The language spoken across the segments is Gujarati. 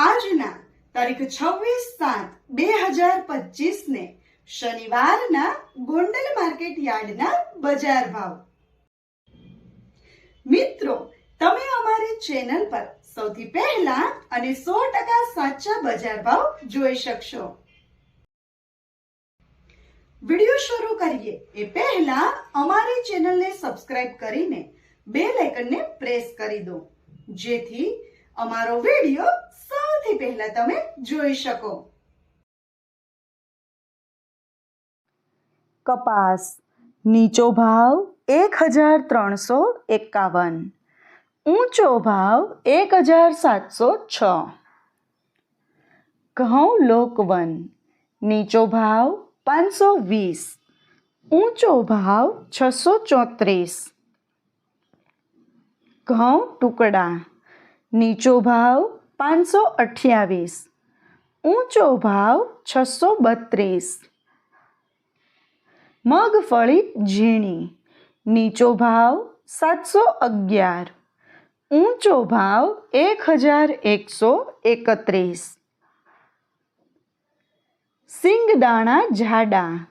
આજના તારીખ છવ્વીસ સાત બે હજાર પચીસ ને શનિવારના ગોંડલ માર્કેટ યાર્ડના બજાર ભાવ. મિત્રો, તમે અમારી ચેનલ પર સૌથી પહેલા અને સો ટકા સાચા બજાર ભાવ જોઈ શકશો. વિડિયો શરૂ કરીએ. એ પહેલા અમારી ચેનલને સબસ્ક્રાઇબ કરીને બેલ આઇકનને પ્રેસ કરી દો. જેથી અમારો વિડિયો સૌથી પહેલા તમે જોઈ શકો. કપાસ. નીચો ભાવ એક હજાર ત્રણસો એકાવન. ઊંચો ભાવ એક હજાર સાતસો છ. ઘઉં લોકવન નીચો ભાવ પાંચસો વીસ. ઊંચો ભાવ છસો ચોત્રીસ. ઘઉં ટુકડા. નીચો ભાવ પાંચસો અઠ્યાવીસ. ઊંચો ભાવ છસો બત્રીસ. મગફળી ઝીણી. નીચો ભાવ સાતસો અગિયાર. ઊંચો ભાવ એક હજાર એકસો એકત્રીસ. સિંગદાણા જાડા.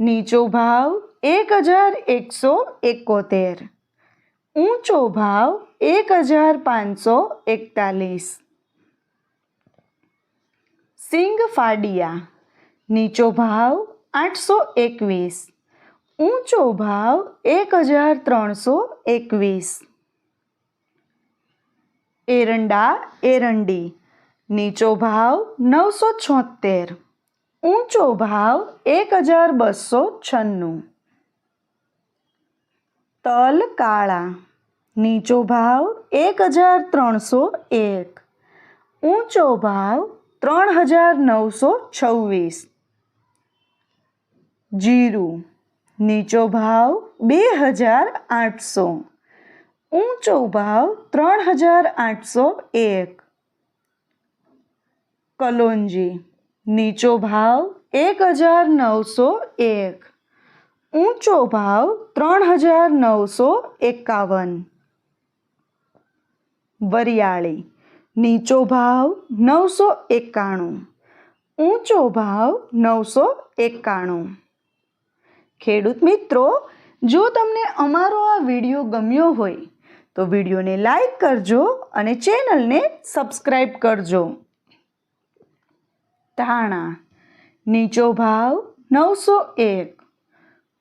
નીચો ભાવ એક હજાર એકસો એકોતેર. ઊંચો ભાવ એક હજાર પાંચસો એકતાલીસ. સિંગ ફાડિયા, નીચો ભાવ આઠસો એકવીસ, ઊંચો ભાવ એક હજાર ત્રણસો એકવીસ. એરંડા, એરંડી, નીચો ભાવ નવસો છોતેર ઊંચો ભાવ એક હજાર બસો છન્નું. તલ કાળા, નીચો ભાવ એક હજાર ત્રણસો એક, ઊંચો ભાવ ત્રણ હજાર નવસો છવ્વીસ. જીરું, નીચો ભાવ બે હજાર આઠસો. ઊંચો ભાવ ત્રણ હજાર આઠસો એક. કલોંજી, નીચો ભાવ એક હજાર નવસો એક. ઊંચો ભાવ ત્રણ હજાર નવસો એકાવન. વરિયાળી નીચો ભાવ નવસો એકાણું, ઊંચો ભાવ નવસો એકાણું. ખેડૂત મિત્રો, જો તમને અમારો આ વીડિયો ગમ્યો હોય, તો વિડીયોને લાઈક કરજો અને ચેનલને સબસ્ક્રાઈબ કરજો. ધાણા, નીચો ભાવ નવસો એક,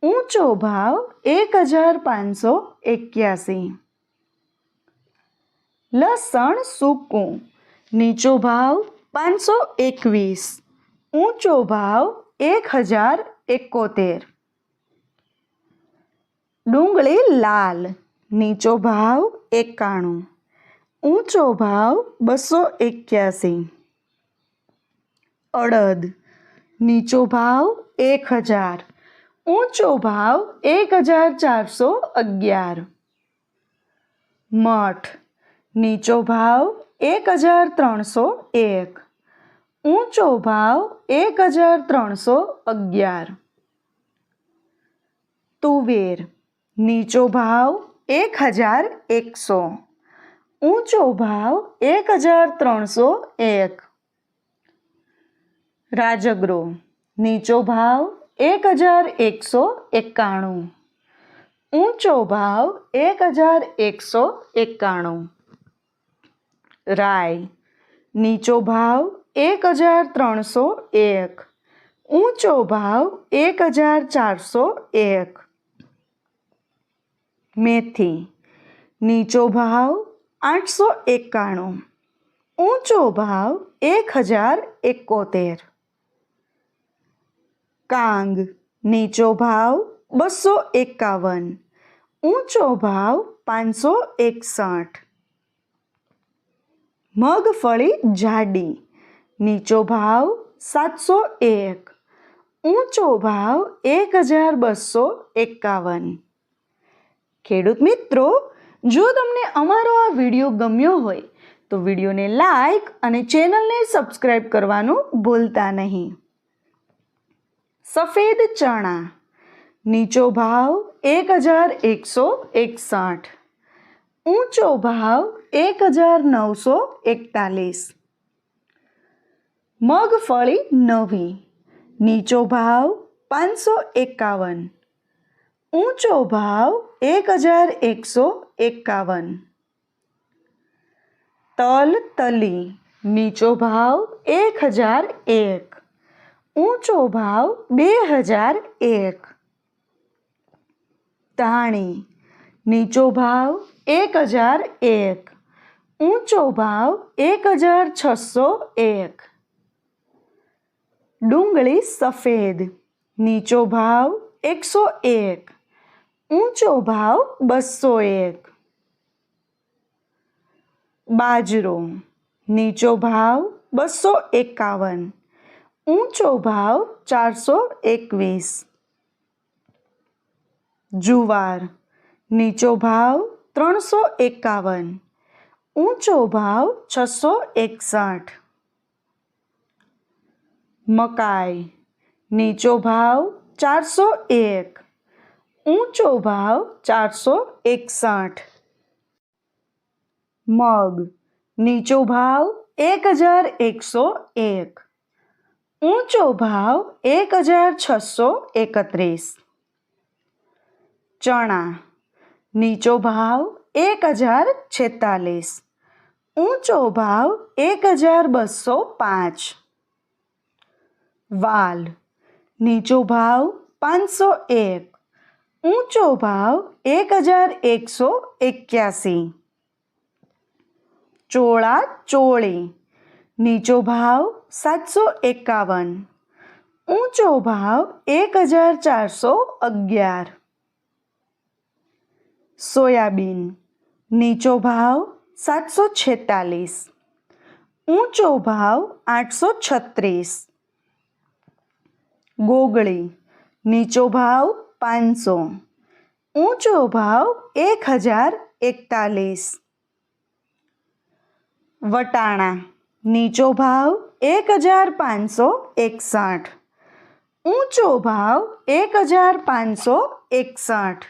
ઊંચો ભાવ એક હજાર પાંચસો એક્યાસી. લસણ સૂકું. નીચો ભાવ પાંચસો એકવીસ. ઊંચો ભાવ એક હજાર એકોતેર. ડુંગળી લાલ. નીચો ભાવ એકાણું. ઊંચો ભાવ બસો એક્યાસી. અડદ. નીચો ભાવ એક હજાર ઊંચો ભાવ એક હજાર ચારસો અગિયાર. મઠ. નીચો ભાવ એક હજાર ત્રણસો એક. ઊંચો ભાવ એક હજાર ત્રણસો અગિયાર. તુવેર, નીચો ભાવ એક હજાર એકસો. ઊંચો ભાવ એક હજાર ત્રણસો એક. રાજગરો નીચો ભાવ એક હજાર એકસો એકાણું. ઊંચો ભાવ એક હજાર એકસો એકાણું. રાય. નીચો ભાવ એક હજાર ત્રણસો એક. ઊંચો ભાવ એક હજાર ચારસો એક. મેથી. નીચો ભાવ આઠસો એકાણું. ઊંચો ભાવ એક હજાર એકોતેર. કાંગ. નીચો ભાવ બસો એકાવન. ઊંચો ભાવ પાંચસો એકસઠ. મગફળી જાડી, નીચો ભાવ સાતસો એક, ઊંચો ભાવ એક હજાર બસો એકાવન. ખેડૂત મિત્રો, જો તમને અમારો આ વીડિયો ગમ્યો હોય, તો વિડીયોને લાઈક અને ચેનલને સબસ્ક્રાઈબ કરવાનું ભૂલતા નહીં. સફેદ ચણા, નીચો ભાવ એક હજાર એકસો એકસઠ, ઊંચો ભાવ એક હજાર નવસો એકતાલીસ મગફળી નવી. નીચો ભાવ પાંચસો એકાવન. ઊંચો ભાવ એક હજાર એકસો એકાવન. તલ તલી. નીચો ભાવ એક હજાર એક. ઊંચો ભાવ બે હજાર એક. ધાણી. નીચો ભાવ એક હજાર એક. ઊંચો ભાવ એક હજાર છસો એક. ડુંગળી સફેદ, નીચો ભાવ એકસો એક. ઊંચો ભાવ બસો એક. બાજરો, નીચો ભાવ બસો એકાવન. ઊંચો ભાવ ચારસો એકવીસ. જુવાર, નીચો ભાવ ત્રણસો એકાવન. ઊંચો ભાવ છસો એકસઠ. મકાઈ, નીચો ભાવ ચારસો એક. ઊંચો ભાવ ચારસો એકસઠ. મગ, નીચો ભાવ એક હજાર એકસો એક. ઊંચો ભાવ એક હજાર છસો એકત્રીસ. ચણા, નીચો ભાવ એક હજાર છેતાલીસ. ઊંચો ભાવ એક હજાર બસો પાંચ. વાલ. નીચો ભાવ પાંચસો એક. ઊંચો ભાવ એક હજાર એકસો એક્યાસી. ચોળા ચોળી. નીચો ભાવ સાતસો એકાવન. ઊંચો ભાવ એક હજાર ચારસો અગિયાર. સોયાબીન. નીચો ભાવ સાતસો છેતાલીસ, ઊંચો ભાવ આઠસો છત્રીસ. ગોગળી, નીચો ભાવ પાંચસો, ઊંચો ભાવ એક હજાર એકતાલીસ. વટાણા, નીચો ભાવ એક હજાર પાંચસો એકસઠ, ઊંચો ભાવ એક હજાર પાંચસો એકસઠ.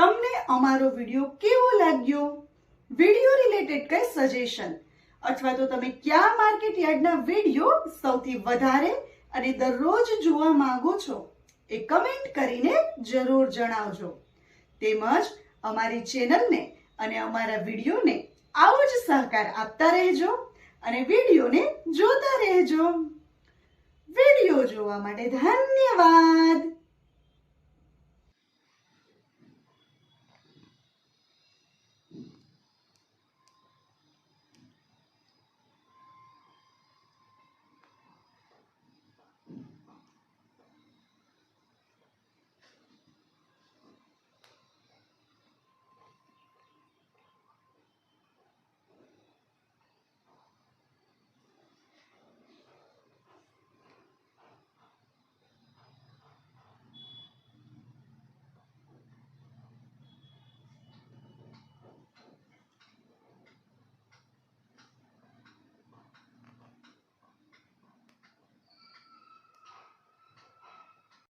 તમને અમારો વીડિયો કેવો લાગ્યો? વીડિયો રિલેટેડ કઈ સજેશન અથવા તો તમે કયા માર્કેટ યાર્ડના વીડિયો સૌથી વધારે અને દરરોજ જોવા માંગો છો એ કમેન્ટ કરીને જરૂર જણાવજો. તેમજ અમારી ચેનલને અને અમારા વિડીયોને આવો જ સહકાર આપતા રહેજો અને વિડીયોને જોતા રહેજો. વીડિયો જોવા માટે ધન્યવાદ!